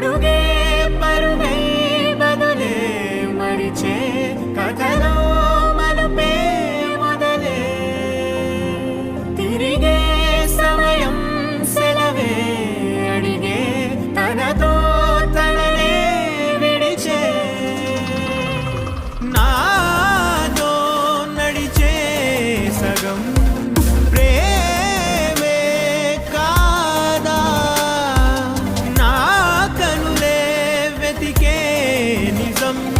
అడుగే పరుగై బదులే మరిచే. some